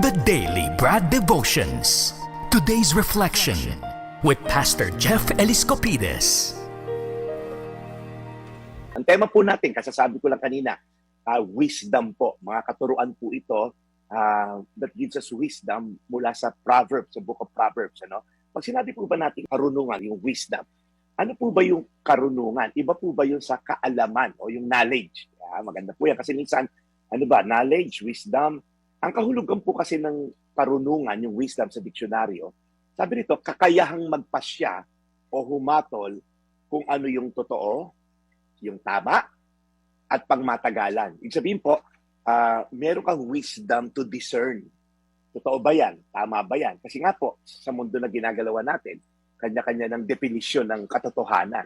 The Daily Brad Devotions. Today's reflection with Pastor Jeff Eliscopides. Ang tema po natin, kasasabi ko lang kanina, ah, wisdom po. Mga katuruan po ito ah, that gives us wisdom mula sa Proverbs, sa book of Proverbs. Ano? Pag sinabi po ba natin karunungan, yung wisdom, ano po ba yung karunungan? Iba po ba yun sa kaalaman o yung knowledge? Ah, maganda po yan. Kasi minsan, ano ba, knowledge, wisdom. Ang kahulugan po kasi ng karunungan, yung wisdom sa diksyonaryo, sabi nito, kakayahang magpasya o humatol kung ano yung totoo, yung tama, at pangmatagalan. Ibig sabihin po, ah, meron kang wisdom to discern. Totoo ba yan? Tama ba yan? Kasi nga po, sa mundo na ginagalawan natin, kanya-kanya ng definisyon ng katotohanan.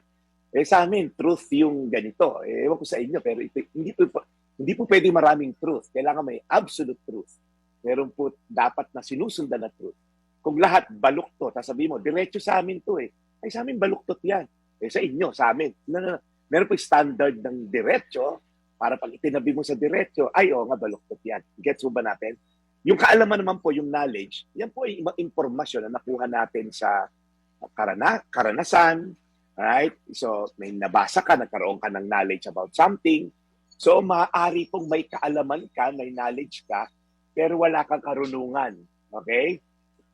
Eh sa amin, truth yung ganito. Eh, ewan ko sa inyo, pero ito, hindi po, hindi po pwede maraming truth. Kailangan may absolute truth. Meron po dapat na sinusundan na truth. Kung lahat baluktot, sasabihin mo, diretso sa amin to eh. Ay sa amin baluktot yan. Eh sa inyo, sa amin. No, no, no. Meron po standard ng diretso para pag itinabi mo sa diretso, ay oo nga baluktot yan. Gets mo ba natin? Yung kaalaman naman po, yung knowledge, yan po ay impormasyon na nakuha natin sa karana, karanasan, right? So, may nabasa ka, nagkaroon ka ng knowledge about something. So, maaari pong may kaalaman ka, may knowledge ka, pero wala kang karunungan. Okay?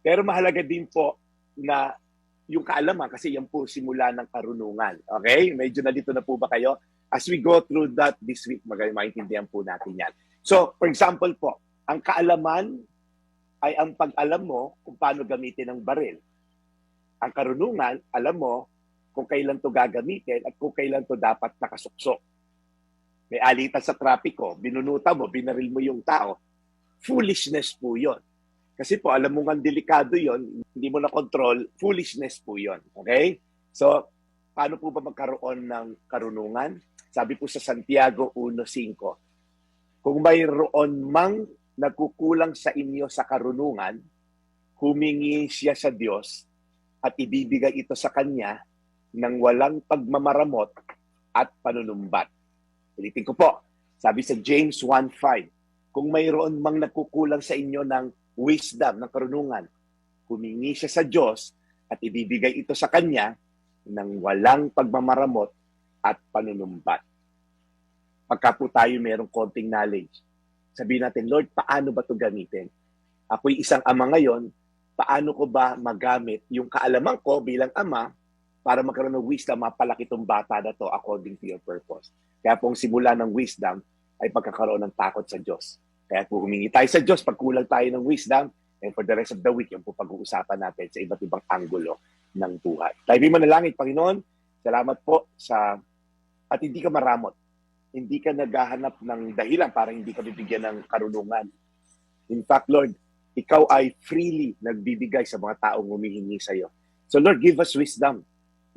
Pero mahalaga din po na yung kaalaman kasi yan po simula ng karunungan. Okay? Medyo na dito na po ba kayo? As we go through that this week, mag- maintindihan po natin yan. So, for example po, ang kaalaman ay ang pag-alam mo kung paano gamitin ang baril. Ang karunungan, alam mo kung kailan to gagamitin at kung kailan to dapat nakasuksok. May alitan sa trapiko, binunuta mo, binaril mo yung tao. Foolishness po yon. Kasi po, alam mo nga delikado yon, hindi mo na control, foolishness po yon. Okay? So, paano po ba magkaroon ng karunungan? Sabi po sa Santiago 1.5, kung mayroon mang nagkukulang sa inyo sa karunungan, humingi siya sa Diyos at ibibigay ito sa Kanya ng walang pagmamaramot at panunumbat. Ulitin ko po, sabi sa James 1.5, kung mayroon mang nagkukulang sa inyo ng wisdom, ng karunungan, humingi siya sa Diyos at ibibigay ito sa Kanya ng walang pagmamaramot at panunumbat. Pagka po tayo mayroong konting knowledge, sabihin natin, Lord, paano ba ito gamitin? Ako'y isang ama ngayon, paano ko ba magamit yung kaalaman ko bilang ama para magkaroon ng wisdom, mapalaki itong bata na to according to your purpose. Kaya pong simula ng wisdom ay pagkakaroon ng takot sa Diyos. Kaya po humingi tayo sa Diyos pag kulang tayo ng wisdom and for the rest of the week, yung po pag-uusapan natin sa iba't ibang anggulo ng buhay. Tayo manalangin, Panginoon, salamat po sa at hindi ka maramot. Hindi ka naghahanap ng dahilan para hindi ka bibigyan ng karunungan. In fact, Lord, ikaw ay freely nagbibigay sa mga taong humihingi sa iyo. So Lord, give us wisdom.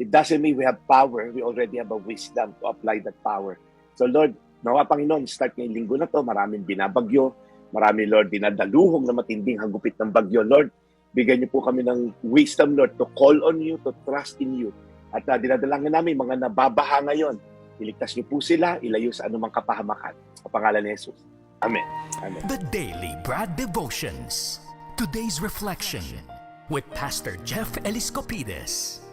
It doesn't mean we have power. We already have a wisdom to apply that power. So Lord, nawa Panginoon, start ngayong linggo na to, maraming binabagyo, marami Lord dinadaluhong na matinding hagupit ng bagyo. Lord, bigyan niyo po kami ng wisdom, Lord, to call on you, to trust in you. At uh, dinadalangin namin mga nababaha ngayon, iligtas niyo po sila, ilayo sa anumang kapahamakan. Sa pangalan ni Jesus. Amen. Amen. The Daily Brad Devotions. Today's reflection with Pastor Jeff Eliscopides.